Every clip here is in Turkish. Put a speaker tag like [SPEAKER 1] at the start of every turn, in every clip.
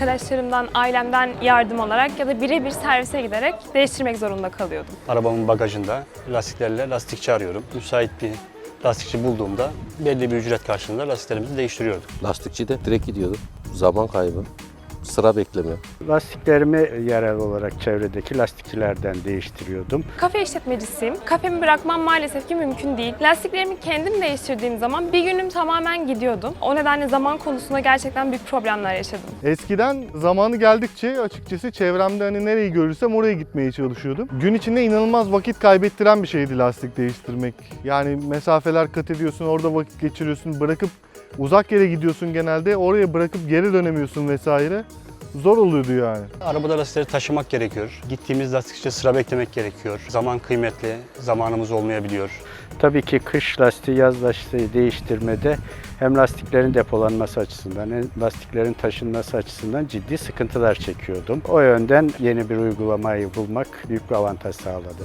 [SPEAKER 1] arkadaşlarımdan, ailemden yardım alarak ya da birebir servise giderek değiştirmek zorunda kalıyordum.
[SPEAKER 2] Arabamın bagajında lastiklerle lastikçi arıyorum. Müsait bir lastikçi bulduğumda belli bir ücret karşılığında lastiklerimizi değiştiriyorduk.
[SPEAKER 3] Lastikçide direkt gidiyordum. Zaman kaybı, sıra bekleme.
[SPEAKER 4] Lastiklerimi yerel olarak çevredeki lastikçilerden değiştiriyordum.
[SPEAKER 1] Kafe işletmecisiyim. Kafemi bırakmam maalesef ki mümkün değil. Lastiklerimi kendim değiştirdiğim zaman bir günüm tamamen gidiyordu. O nedenle zaman konusunda gerçekten büyük problemler yaşadım.
[SPEAKER 5] Eskiden zamanı geldikçe açıkçası çevremde hani nereyi görürsem oraya gitmeye çalışıyordum. Gün içinde inanılmaz vakit kaybettiren bir şeydi lastik değiştirmek. Yani mesafeler kat ediyorsun, orada vakit geçiriyorsun, bırakıp uzak yere gidiyorsun genelde, oraya bırakıp geri dönemiyorsun vesaire. Zor oluyordu yani.
[SPEAKER 2] Arabada lastikleri taşımak gerekiyor. Gittiğimiz lastikçide sıra beklemek gerekiyor. Zaman kıymetli, zamanımız olmayabiliyor.
[SPEAKER 4] Tabii ki kış lastiği, yaz lastiği değiştirmede hem lastiklerin depolanması açısından hem lastiklerin taşınması açısından ciddi sıkıntılar çekiyordum. O yönden yeni bir uygulamayı bulmak büyük bir avantaj sağladı.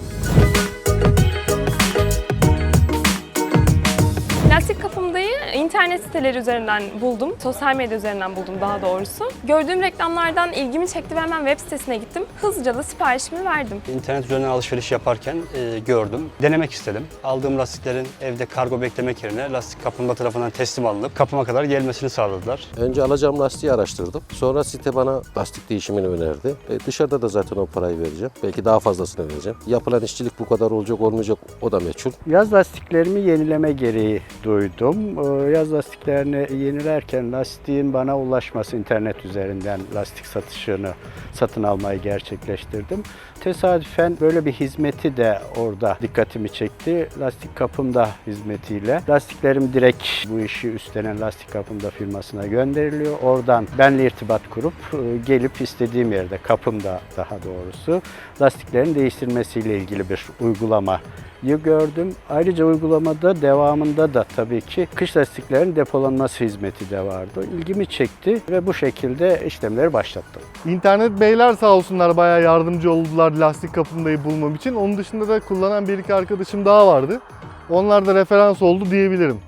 [SPEAKER 1] Kapımdayı internet siteleri üzerinden buldum. Sosyal medya üzerinden buldum daha doğrusu. Gördüğüm reklamlardan ilgimi çekti ve hemen web sitesine gittim. Hızlıca da siparişimi verdim.
[SPEAKER 2] İnternet üzerinden alışveriş yaparken e, gördüm. Denemek istedim. Aldığım lastiklerin evde kargo beklemek yerine lastik kapımda tarafından teslim alınıp kapıma kadar gelmesini sağladılar.
[SPEAKER 3] Önce alacağım lastiği araştırdım. Sonra site bana lastik değişimini önerdi. E, dışarıda da zaten o parayı vereceğim. Belki daha fazlasını vereceğim. Yapılan işçilik bu kadar olacak olmayacak o da meçhul.
[SPEAKER 4] Yaz lastiklerimi yenileme gereği duydum. Ee, Yaz lastiklerini yenilerken lastiğin bana ulaşması internet üzerinden lastik satışını satın almayı gerçekleştirdim. Tesadüfen böyle bir hizmeti de orada dikkatimi çekti. Lastik kapımda hizmetiyle. Lastiklerim direkt bu işi üstlenen lastik kapımda firmasına gönderiliyor. Oradan benle irtibat kurup e, gelip istediğim yerde kapımda daha doğrusu lastiklerin değiştirmesiyle ilgili bir uygulama gördüm. Ayrıca uygulamada devamında da tabii ki kış lastiklerin depolanması hizmeti de vardı. İlgimi çekti ve bu şekilde işlemleri başlattım.
[SPEAKER 5] İnternet beyler sağ olsunlar bayağı yardımcı oldular lastik kapımdayı bulmam için. Onun dışında da kullanan bir iki arkadaşım daha vardı. Onlar da referans oldu diyebilirim.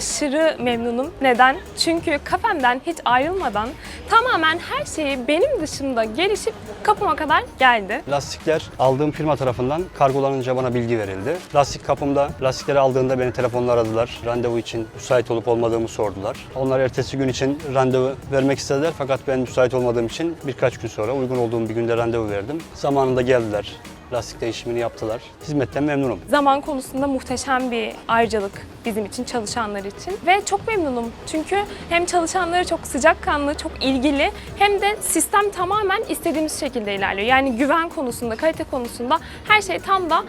[SPEAKER 1] Aşırı memnunum. Neden? Çünkü kafemden hiç ayrılmadan tamamen her şeyi benim dışımda gelişip kapıma kadar geldi.
[SPEAKER 2] Lastikler aldığım firma tarafından kargolanınca bana bilgi verildi. Lastik kapımda lastikleri aldığında beni telefonla aradılar. Randevu için müsait olup olmadığımı sordular. Onlar ertesi gün için randevu vermek istediler fakat ben müsait olmadığım için birkaç gün sonra uygun olduğum bir günde randevu verdim. Zamanında geldiler. Lastik değişimini yaptılar. Hizmetten memnunum.
[SPEAKER 1] Zaman konusunda muhteşem bir ayrıcalık bizim için, çalışanlar için. Ve çok memnunum. Çünkü hem çalışanları çok sıcakkanlı, çok ilgili hem de sistem tamamen istediğimiz şekilde ilerliyor. Yani güven konusunda, kalite konusunda her şey tam da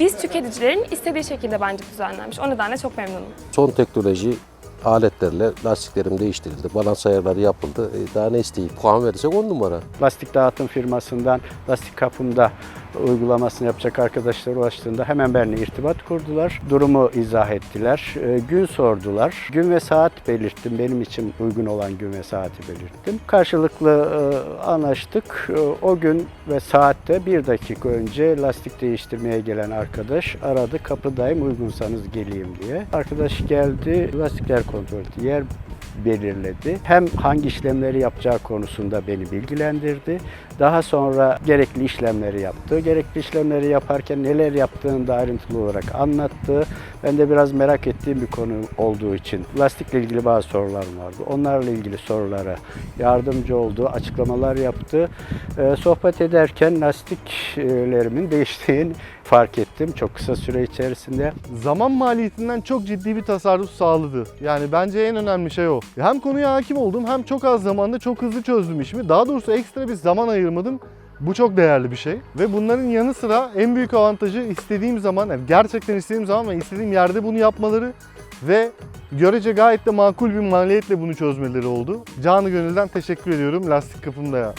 [SPEAKER 1] biz tüketicilerin istediği şekilde bence düzenlenmiş. O nedenle çok memnunum.
[SPEAKER 3] Son teknoloji aletlerle lastiklerim değiştirildi. Balans ayarları yapıldı. E, daha ne isteyeyim? Puan verirsek 10 numara.
[SPEAKER 4] Lastik dağıtım firmasından lastik kapımda uygulamasını yapacak arkadaşlar ulaştığında hemen benimle irtibat kurdular. Durumu izah ettiler. Ee, Gün sordular. Gün ve saat belirttim. Benim için uygun olan gün ve saati belirttim. Karşılıklı e, anlaştık. E, O gün ve saatte bir dakika önce lastik değiştirmeye gelen arkadaş aradı. Kapıdayım uygunsanız geleyim diye. Arkadaş geldi. Lastikler kontrol etti. Yer belirledi. Hem hangi işlemleri yapacağı konusunda beni bilgilendirdi. Daha sonra gerekli işlemleri yaptı. Gerekli işlemleri yaparken neler yaptığını da ayrıntılı olarak anlattı. Ben de biraz merak ettiğim bir konu olduğu için lastikle ilgili bazı sorularım vardı. Onlarla ilgili sorulara yardımcı oldu, açıklamalar yaptı. Ee, sohbet ederken lastiklerimin değiştiğini fark ettim çok kısa süre içerisinde.
[SPEAKER 5] zaman maliyetinden çok ciddi bir tasarruf sağladı. Yani bence en önemli şey o. Hem konuya hakim oldum hem çok az zamanda çok hızlı çözdüm işimi. Daha doğrusu ekstra bir zaman ayırmadım. Bu çok değerli bir şey. Ve bunların yanı sıra en büyük avantajı istediğim zaman, yani gerçekten istediğim zaman ve istediğim yerde bunu yapmaları ve görece gayet de makul bir maliyetle bunu çözmeleri oldu. Canı gönülden teşekkür ediyorum lastik kapımda ya.